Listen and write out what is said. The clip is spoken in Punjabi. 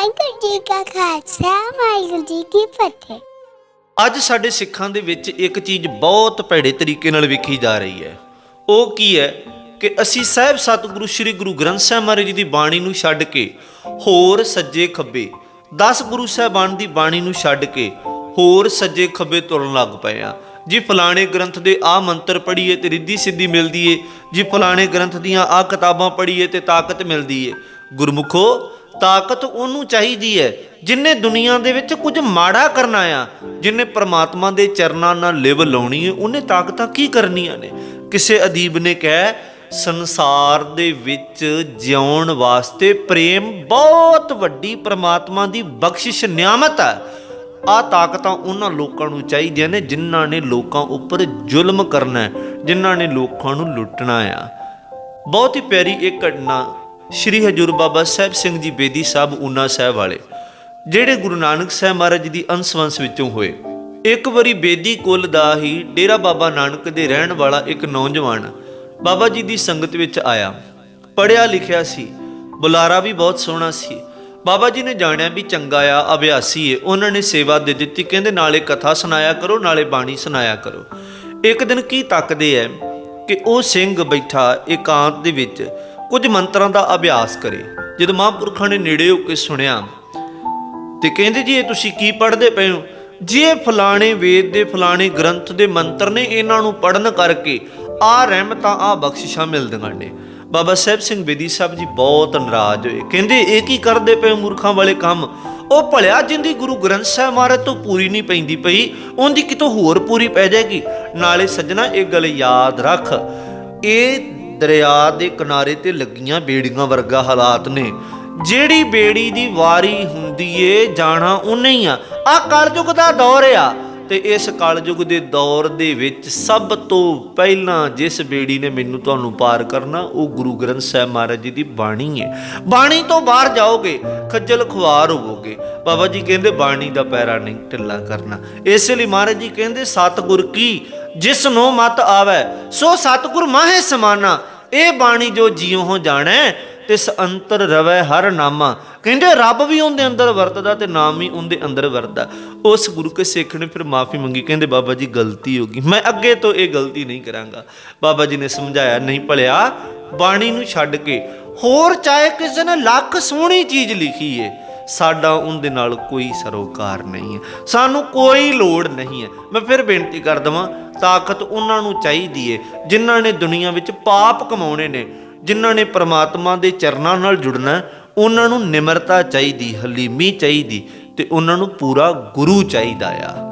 ਵਾਹਿਗੁਰੂ ਜੀ ਕਾ ਖਾਲਸਾ, ਵਾਹਿਗੁਰੂ ਜੀ ਕੀ ਫਤਿਹ। ਅੱਜ ਸਾਡੇ ਸਿੱਖਾਂ ਦੇ ਵਿੱਚ ਇੱਕ ਚੀਜ਼ ਬਹੁਤ ਭੈੜੇ ਤਰੀਕੇ ਨਾਲ ਵੇਖੀ ਜਾ ਰਹੀ ਹੈ। ਉਹ ਕੀ ਹੈ ਕਿ ਅਸੀਂ ਸਾਹਿਬ ਸਤਿਗੁਰੂ ਸ੍ਰੀ ਗੁਰੂ ਗ੍ਰੰਥ ਸਾਹਿਬ ਮਹਾਰਾਜ ਜੀ ਦੀ ਬਾਣੀ ਨੂੰ ਛੱਡ ਕੇ ਹੋਰ ਸੱਜੇ ਖੱਬੇ 10 ਗੁਰੂ ਸਾਹਿਬਾਨ ਦੀ ਬਾਣੀ ਨੂੰ ਛੱਡ ਕੇ ਹੋਰ ਸੱਜੇ ਖੱਬੇ ਤੁਰਨ ਲੱਗ ਪਏ ਆ ਜੀ ਫਲਾਣੇ ਗ੍ਰੰਥ ਦੇ ਆ ਮੰਤਰ ਪੜ੍ਹੀਏ ਤੇ ਰਿੱਧੀ ਸਿੱਧੀ ਮਿਲਦੀ ਏ, ਜੀ ਫਲਾਣੇ ਗ੍ਰੰਥ ਦੀਆਂ ਆ ਕਿਤਾਬਾਂ ਪੜ੍ਹੀਏ ਤੇ ਤਾਕਤ ਮਿਲਦੀ ਏ ਗੁਰਮੁਖੋ, ਤਾਕਤ ਉਹਨੂੰ ਚਾਹੀਦੀ ਹੈ, ਜਿਨੇ ਦੁਨੀਆ ਦੇ ਵਿੱਚ ਕੁਝ ਮਾੜਾ ਕਰਨਾ ਆ, ਜਿਨੇ ਪ੍ਰਮਾਤਮਾ ਦੇ ਚਰਨਾਂ ਨਾਲ ਲਿਵ ਲਾਉਣੀ ਹੈ, ਉਹਨੇ ਤਾਕਤਾਂ ਕੀ ਕਰਨੀਆਂ ਨੇ? ਕਿਸੇ ਅਦੀਬ ਨੇ ਕਹਿ, ਸੰਸਾਰ ਦੇ ਵਿੱਚ ਜਿਉਣ ਵਾਸਤੇ ਪ੍ਰੇਮ ਬਹੁਤ ਵੱਡੀ ਪ੍ਰਮਾਤਮਾ ਦੀ ਬਖਸ਼ਿਸ਼ ਨਿਆਮਤ ਹੈ ਆ ਤਾਕਤਾਂ ਉਹਨਾਂ ਲੋਕਾਂ ਨੂੰ ਚਾਹੀਦੀਆਂ ਨੇ, ਜਿਨ੍ਹਾਂ ਨੇ ਲੋਕਾਂ ਉੱਪਰ ਜ਼ੁਲਮ ਕਰਨਾ ਹੈ, ਜਿਨ੍ਹਾਂ ਨੇ ਲੋਕਾਂ ਨੂੰ ਲੁੱਟਣਾ ਆ। ਬਹੁਤ ਹੀ ਪਿਆਰੀ ਇਹ ਘਟਨਾ ਸ਼੍ਰੀ ਹਜੂਰ ਬਾਬਾ ਸਾਹਿਬ ਸਿੰਘ ਜੀ ਬੇਦੀ ਸਾਹਿਬ ਊਨਾ ਸਾਹਿਬ ਵਾਲੇ, ਜਿਹੜੇ ਗੁਰੂ ਨਾਨਕ ਸਾਹਿਬ ਮਹਾਰਾਜ ਦੀ ਅੰਸ਼ਵੰਸ਼ ਵਿੱਚੋਂ ਹੋਏ। ਇੱਕ ਵਾਰੀ ਬੇਦੀ ਕੁੱਲ ਦਾ ਹੀ ਡੇਰਾ ਬਾਬਾ ਨਾਨਕ ਦੇ ਰਹਿਣ ਵਾਲਾ ਇੱਕ ਨੌਜਵਾਨ ਬਾਬਾ ਜੀ ਦੀ ਸੰਗਤ ਵਿੱਚ ਆਇਆ। ਪੜਿਆ ਲਿਖਿਆ ਸੀ, ਬੁਲਾਰਾ ਵੀ ਬਹੁਤ ਸੋਹਣਾ ਸੀ। ਬਾਬਾ ਜੀ ਨੇ ਜਾਣਿਆ ਵੀ ਚੰਗਾ ਆ, ਅਭਿਆਸੀ ਏ। ਉਹਨਾਂ ਨੇ ਸੇਵਾ ਦੇ ਦਿੱਤੀ, ਕਹਿੰਦੇ ਨਾਲੇ ਕਥਾ ਸੁਣਾਇਆ ਕਰੋ, ਨਾਲੇ ਬਾਣੀ ਸੁਣਾਇਆ ਕਰੋ। ਇੱਕ ਦਿਨ ਕੀ ਤੱਕਦੇ ਐ ਕਿ ਉਹ ਸਿੰਘ ਬੈਠਾ ਇਕਾਂਤ ਦੇ ਵਿੱਚ ਕੁਝ ਮੰਤਰਾਂ ਦਾ ਅਭਿਆਸ ਕਰੇ। ਜਦੋਂ ਮਹਾਂਪੁਰਖਾਂ ਨੇ ਨੇੜੇ ਹੋ ਕੇ ਸੁਣਿਆ ਤੇ ਕਹਿੰਦੇ ਜੀ, ਇਹ ਤੁਸੀਂ ਕੀ ਪੜ੍ਹਦੇ ਪਏ ਹੋ? ਜੇ ਫਲਾਣੇ ਵੇਦ ਦੇ, ਫਲਾਣੇ ਗ੍ਰੰਥ ਦੇ ਮੰਤਰ ਨੇ ਇਹਨਾਂ ਨੂੰ ਪੜਨ ਕਰਕੇ ਆ ਰਹਿਮਤਾਂ ਆ ਬਖਸ਼ਿਸ਼ਾਂ ਮਿਲਦੀਆਂ ਨੇ। ਬਾਬਾ ਸਾਹਿਬ ਸਿੰਘ ਬੇਦੀ ਸਾਹਿਬ ਜੀ ਬਹੁਤ ਨਾਰਾਜ਼ ਹੋਏ। ਕਹਿੰਦੇ, ਇਹ ਕੀ ਕਰਦੇ ਪਏ ਮੂਰਖਾਂ ਵਾਲੇ ਕੰਮ? ਉਹ ਭਲਿਆ ਜਿੰਦੀ ਗੁਰੂ ਗ੍ਰੰਥ ਸਾਹਿਬ ਮਹਾਰਾਜ ਤੋਂ ਪੂਰੀ ਨਹੀਂ ਪੈਂਦੀ ਪਈ, ਉਹਦੀ ਕਿਤੋਂ ਹੋਰ ਪੂਰੀ ਪੈ ਜਾਏਗੀ? ਨਾਲੇ ਸੱਜਣਾ, ਇਹ ਗੱਲ ਯਾਦ ਰੱਖ। ਇਹ ਦਰਿਆ ਦੇ ਕਿਨਾਰੇ ਤੇ ਲੱਗੀਆਂ ਬੇੜੀਆਂ ਵਰਗਾ ਹਾਲਾਤ ਨੇ। ਜਿਹੜੀ ਬੇੜੀ ਦੀ ਵਾਰੀ ਹੁੰਦੀ ਏ, ਜਾਣਾ ਉਹਨੇ ਹੀ ਆ। ਆ ਕਲਯੁਗ ਦਾ ਦੌਰ ਆ ਤੇ ਇਸ ਕਲਯੁਗ ਦੇ ਦੌਰ ਦੇ ਵਿੱਚ ਸਭ ਤੋਂ ਪਹਿਲਾਂ ਜਿਸ ਬੇੜੀ ਨੇ ਮੈਨੂੰ ਤੁਹਾਨੂੰ ਪਾਰ ਕਰਨਾ, ਉਹ ਗੁਰੂ ਗ੍ਰੰਥ ਸਾਹਿਬ ਮਹਾਰਾਜ ਜੀ ਦੀ ਬਾਣੀ ਹੈ ਬਾਣੀ ਤੋਂ ਬਾਹਰ ਜਾਓਗੇ, ਖੱਜਲ ਖੁਆਰ ਹੋਵੋਗੇ। ਬਾਬਾ ਜੀ ਕਹਿੰਦੇ ਬਾਣੀ ਦਾ ਪੈਰਾ ਨਹੀਂ ਢਿੱਲਾ ਕਰਨਾ। ਇਸੇ ਲਈ ਮਹਾਰਾਜ ਜੀ ਕਹਿੰਦੇ, ਸਤਿਗੁਰ ਕੀ, ਜਿਸ ਨੂੰ ਮਤ ਆਵੇ, ਸੋ ਸਤਿਗੁਰ ਮਾਹੇ ਸਮਾਨਾ। ਇਹ ਬਾਣੀ ਜੋ ਜਿਉ ਹੋ ਜਾਣੈ, ਤਿਸ ਅੰਤਰ ਰਵੈ ਹਰ ਨਾਮਾ। ਕਹਿੰਦੇ ਰੱਬ ਵੀ ਉਹਦੇ ਅੰਦਰ ਵਰਤਦਾ ਤੇ ਨਾਮ ਵੀ ਉਹਦੇ ਅੰਦਰ ਵਰਤਦਾ। ਉਸ ਗੁਰੂ ਕੇ ਸਿੱਖ ਨੇ ਫਿਰ ਮਾਫੀ ਮੰਗੀ, ਕਹਿੰਦੇ ਬਾਬਾ ਜੀ ਗਲਤੀ ਹੋ ਗਈ। ਮੈਂ ਅੱਗੇ ਤੋਂ ਇਹ ਗਲਤੀ ਨਹੀਂ ਕਰਾਂਗਾ। ਬਾਬਾ ਜੀ ਨੇ ਸਮਝਾਇਆ, ਨਹੀਂ ਭਲਿਆ, ਬਾਣੀ ਨੂੰ ਛੱਡ ਕੇ। ਹੋਰ ਚਾਹੇ ਕਿਸੇ ਨੇ ਲੱਖ ਸੋਹਣੀ ਚੀਜ਼ ਲਿਖੀ ਏ ਸਾਡਾ ਉਹਦੇ ਨਾਲ ਕੋਈ ਸਰੋਕਾਰ ਨਹੀਂ ਹੈ। ਸਾਨੂੰ ਕੋਈ ਲੋੜ ਨਹੀਂ ਹੈ। ਮੈਂ ਫਿਰ ਬੇਨਤੀ ਕਰ ਦਵਾਂ, ਤਾਕਤ ਉਹਨਾਂ ਨੂੰ ਚਾਹੀਦੀ ਏ, ਜਿਨ੍ਹਾਂ ਨੇ ਦੁਨੀਆ ਵਿੱਚ ਪਾਪ ਕਮਾਉਣੇ ਨੇ, ਜਿਨ੍ਹਾਂ ਨੇ ਪ੍ਰਮਾਤਮਾ ਦੇ ਚਰਨਾਂ ਨਾਲ ਜੁੜਨਾ ਉਹਨਾਂ ਨੂੰ ਨਿਮਰਤਾ ਚਾਹੀਦੀ, ਹਲੀਮੀ ਚਾਹੀਦੀ ਤੇ ਉਹਨਾਂ ਨੂੰ ਪੂਰਾ ਗੁਰੂ ਚਾਹੀਦਾ ਆ।